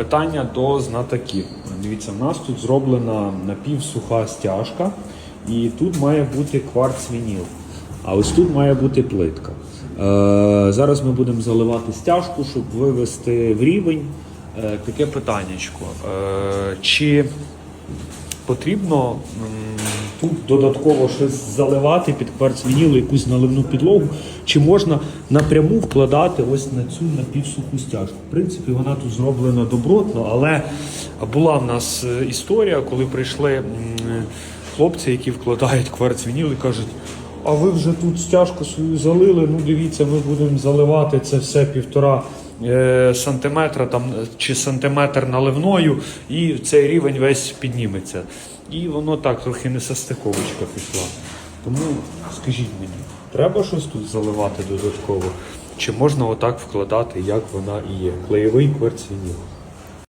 Питання до знатоків. Дивіться, в нас тут зроблена напівсуха стяжка, і тут має бути кварц вініл. А ось тут має бути плитка. Е, зараз ми будемо заливати стяжку, щоб вивести в рівень. Е, таке питаннячко. Е, чи потрібно тут додатково щось заливати під кварцвініл, якусь наливну підлогу, чи можна напряму вкладати ось на цю напівсуху стяжку. В принципі, вона тут зроблена добротно, але була в нас е, історія, коли прийшли хлопці, які вкладають кварцвініл і кажуть. А ви вже тут стяжку свою залили. Ну дивіться, ми будемо заливати це все півтора сантиметра там е, чи сантиметр наливною, і цей рівень весь підніметься. І воно так трохи не состиковочка пішла. Тому скажіть мені, треба щось тут заливати додатково? Чи можна отак вкладати, як вона і є? Клеєвий кварцвініл.